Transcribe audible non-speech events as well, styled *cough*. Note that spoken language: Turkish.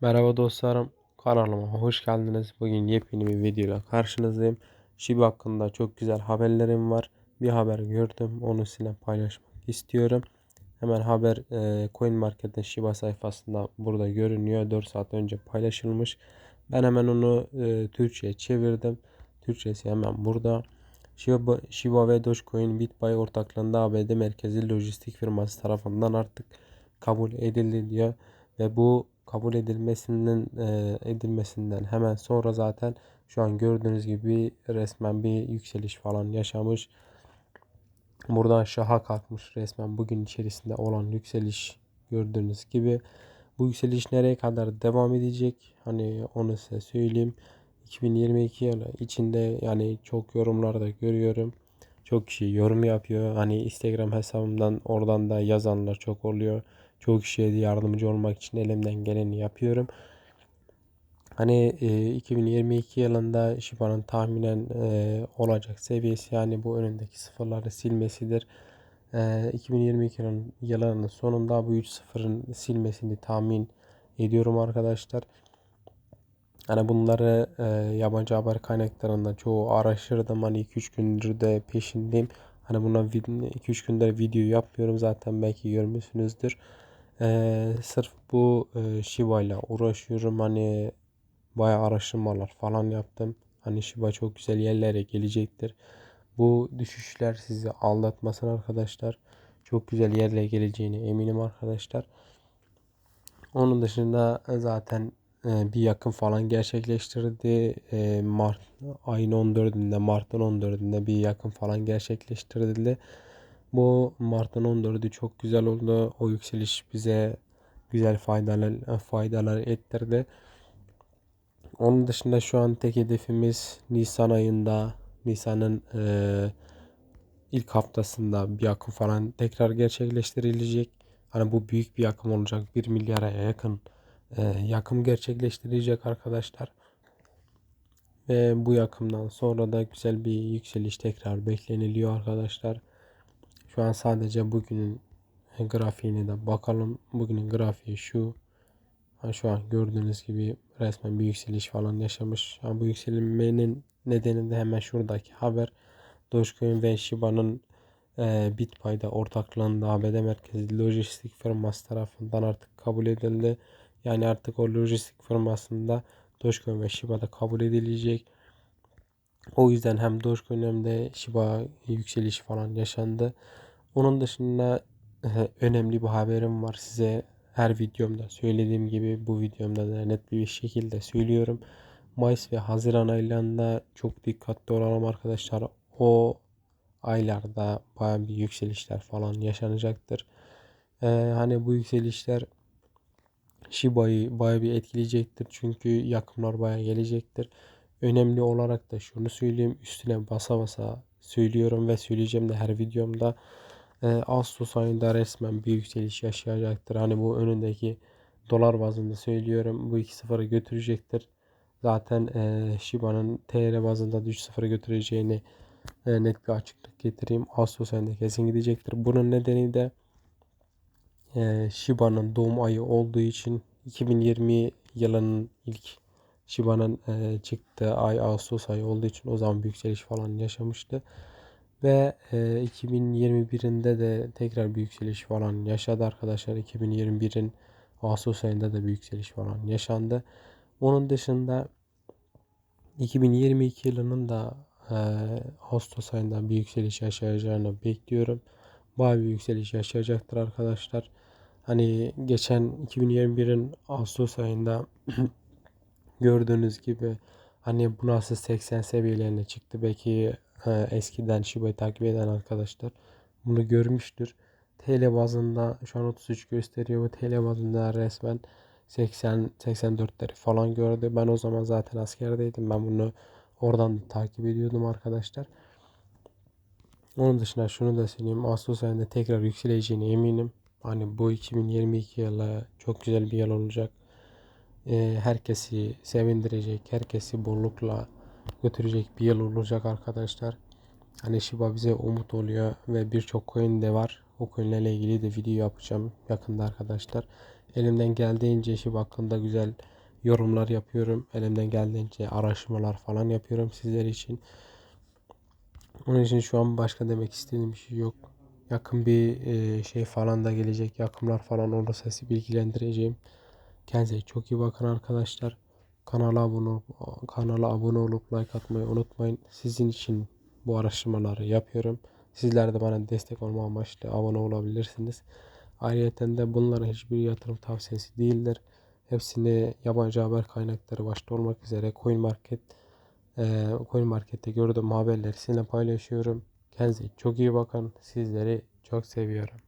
Merhaba dostlarım, kanalıma hoş geldiniz. Bugün yepyeni bir videoyla karşınızdayım. Shiba hakkında çok güzel haberlerim var. Bir haber gördüm, onu sizinle paylaşmak istiyorum. Hemen haber e, Coin Market'in Shiba sayfasında burada görünüyor. 4 saat önce paylaşılmış. Ben hemen onu e, Türkçe'ye çevirdim. Türkçesi hemen burada. Shiba, Shiba ve Dogecoin BitBuy ortaklığında ABD merkezi lojistik firması tarafından artık kabul edildi diyor. Ve bu kabul edilmesinden e, edilmesinden hemen sonra zaten şu an gördüğünüz gibi resmen bir yükseliş falan yaşamış. Buradan şaha kalkmış resmen bugün içerisinde olan yükseliş gördüğünüz gibi. Bu yükseliş nereye kadar devam edecek? Hani onu size söyleyeyim. 2022 yılı içinde yani çok yorumlarda görüyorum. Çok kişi yorum yapıyor. Hani Instagram hesabımdan oradan da yazanlar çok oluyor. Çok kişiye yardımcı olmak için elimden geleni yapıyorum. Hani e, 2022 yılında Shiba'nın tahminen e, olacak seviyesi yani bu önündeki sıfırları silmesidir. E, 2022 yılın, yılının sonunda bu 3 sıfırın silmesini tahmin ediyorum arkadaşlar. Hani bunları e, yabancı haber kaynaklarında çoğu araştırdım. Hani 2-3 gündür de peşindeyim. Hani buna 2-3 gündür video yapmıyorum zaten belki görmüşsünüzdür. E, sırf bu e, Shiba ile uğraşıyorum. Hani bayağı araştırmalar falan yaptım. Hani Shiba çok güzel yerlere gelecektir. Bu düşüşler sizi aldatmasın arkadaşlar. Çok güzel yerlere geleceğine eminim arkadaşlar. Onun dışında zaten e, bir yakın falan gerçekleştirdi. E, Mart ayın 14'ünde Mart'ın 14'ünde bir yakın falan gerçekleştirildi. Bu Mart'ın 14'ü çok güzel oldu. O yükseliş bize güzel faydalar faydalar ettirdi. Onun dışında şu an tek hedefimiz Nisan ayında Nisan'ın e, ilk haftasında bir akım falan tekrar gerçekleştirilecek. Hani bu büyük bir akım olacak. 1 milyara yakın e, yakım gerçekleştirecek arkadaşlar. Ve bu yakımdan sonra da güzel bir yükseliş tekrar bekleniliyor arkadaşlar. Şu an sadece bugünün grafiğine de bakalım. Bugünün grafiği şu. Şu an gördüğünüz gibi resmen bir yükseliş falan yaşamış. Bu yükselmenin nedeni de hemen şuradaki haber. Dogecoin ve Shiba'nın e, Bitpay'da ortaklığında ABD merkezli lojistik firması tarafından artık kabul edildi. Yani artık o lojistik firmasında Dogecoin ve Shiba'da kabul edilecek. O yüzden hem Dogecoin hem de Shiba yükseliş falan yaşandı. Onun dışında önemli bir haberim var size. Her videomda söylediğim gibi bu videomda da net bir şekilde söylüyorum. Mayıs ve Haziran aylarında çok dikkatli olalım arkadaşlar. O aylarda baya bir yükselişler falan yaşanacaktır. Ee, hani bu yükselişler Shiba'yı baya bir etkileyecektir. Çünkü yakımlar baya gelecektir. Önemli olarak da şunu söyleyeyim. Üstüne basa basa söylüyorum ve söyleyeceğim de her videomda. Ee, Ağustos ayında resmen bir yükseliş yaşayacaktır. Hani bu önündeki dolar bazında söylüyorum. Bu 2-0'ı götürecektir. Zaten e, Shiba'nın TL bazında 3-0'ı götüreceğini e, net bir açıklık getireyim. Ağustos ayında kesin gidecektir. Bunun nedeni de e, Shiba'nın doğum ayı olduğu için 2020 yılının ilk Shiba'nın e, çıktığı ay Ağustos ayı olduğu için o zaman bir yükseliş falan yaşamıştı. Ve e, 2021'inde de tekrar bir yükseliş falan yaşadı arkadaşlar. 2021'in Ağustos ayında da bir yükseliş falan yaşandı. Onun dışında 2022 yılının da e, Ağustos ayında bir yükseliş yaşayacağını bekliyorum. Bayağı bir yükseliş yaşayacaktır arkadaşlar. Hani geçen 2021'in Ağustos ayında *clears throat* gördüğünüz gibi hani bu nasıl 80 seviyelerine çıktı. Belki eskiden Shiba'yı takip eden arkadaşlar bunu görmüştür. TL bazında şu an 33 gösteriyor. Bu TL bazında resmen 80 84'leri falan gördü. Ben o zaman zaten askerdeydim. Ben bunu oradan da takip ediyordum arkadaşlar. Onun dışında şunu da söyleyeyim. Ağustos ayında tekrar yükseleceğine eminim. Hani bu 2022 yılı çok güzel bir yıl olacak. Ee, herkesi sevindirecek, herkesi bollukla götürecek bir yıl olacak arkadaşlar. Hani Shiba bize umut oluyor ve birçok coin de var. O coinlerle ilgili de video yapacağım yakında arkadaşlar. Elimden geldiğince SHIB hakkında güzel yorumlar yapıyorum. Elimden geldiğince araştırmalar falan yapıyorum sizler için. Onun için şu an başka demek istediğim bir şey yok. Yakın bir e, şey falan da gelecek. Yakımlar falan olursa sizi bilgilendireceğim. Kendinize çok iyi bakın arkadaşlar. Kanala abone olup, kanala abone olup like atmayı unutmayın. Sizin için bu araştırmaları yapıyorum. Sizler de bana destek olma amaçlı abone olabilirsiniz. Ayrıca de bunların hiçbir yatırım tavsiyesi değildir. Hepsini yabancı haber kaynakları başta olmak üzere Coin Market e, Coin Market'te gördüğüm haberleri sizinle paylaşıyorum. Kendinize çok iyi bakın. Sizleri çok seviyorum.